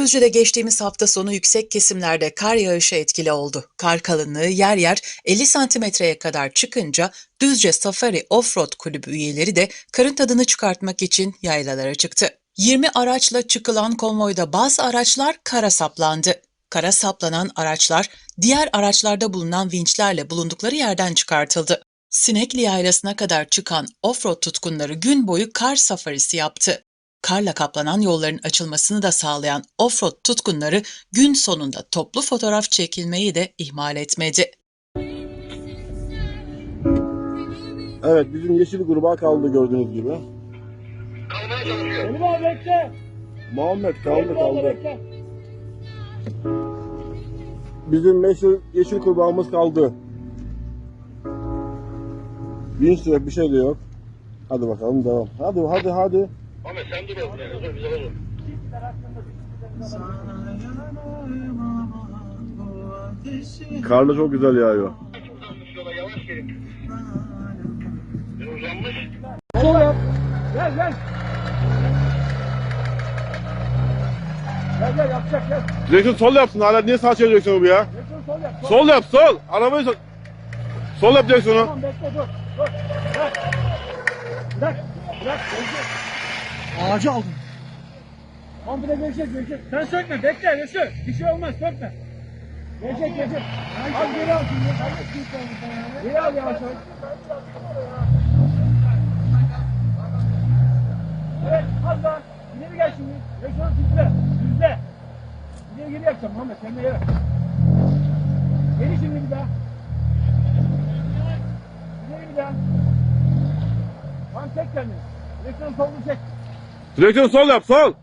Düzce'de geçtiğimiz hafta sonu yüksek kesimlerde kar yağışı etkili oldu. Kar kalınlığı yer yer 50 santimetreye kadar çıkınca Düzce Safari Offroad Kulübü üyeleri de karın tadını çıkartmak için yaylalara çıktı. 20 araçla çıkılan konvoyda bazı araçlar kara saplandı. Kara saplanan araçlar diğer araçlarda bulunan vinçlerle bulundukları yerden çıkartıldı. Sinekli Yaylası'na kadar çıkan offroad tutkunları gün boyu kar safarisi yaptı. Karla kaplanan yolların açılmasını da sağlayan offroad tutkunları gün sonunda toplu fotoğraf çekilmeyi de ihmal etmedi. Evet bizim yeşil gruba kaldı gördüğünüz gibi. Kalmaya çalışıyor. Selim abi bekle. Muhammed kaldı kaldı. Bizim meşhur yeşil kurbağamız kaldı. De yok bir şey de yok. Hadi bakalım devam. Hadi hadi hadi. Ahmet sen dur oğlum yani. Dur bize olur. Karlı çok güzel yağıyor. Uzanmış yola yavaş gelin. Bir uzanmış. Sol yap. Gel gel. Gel gel yapacak gel. Direksiyon sol yapsın hala niye sağ çeviriyorsun bu ya? Bekle sol yap. Sol. Sol yap sol. Arabayı sol. Sol yap direksiyonu. Tamam bekle dur. Dur. Bırak. Bırak. Bırak. Ağacı aldım. Komple gelecek gelecek. Sen sökme bekle Resul. Bir şey olmaz sökme. Gelecek gelecek. Al geri al şimdi. Geri al yavaş yavaş. Evet al lan. İleri gel şimdi. Resul düzle. Düzle. İleri geri yapacağım Muhammed. Kendine yere. Geri şimdi bir daha. İleri bir daha. Tamam çek kendini. Direksiyon solunu çek. Direksiyon sol yap sol.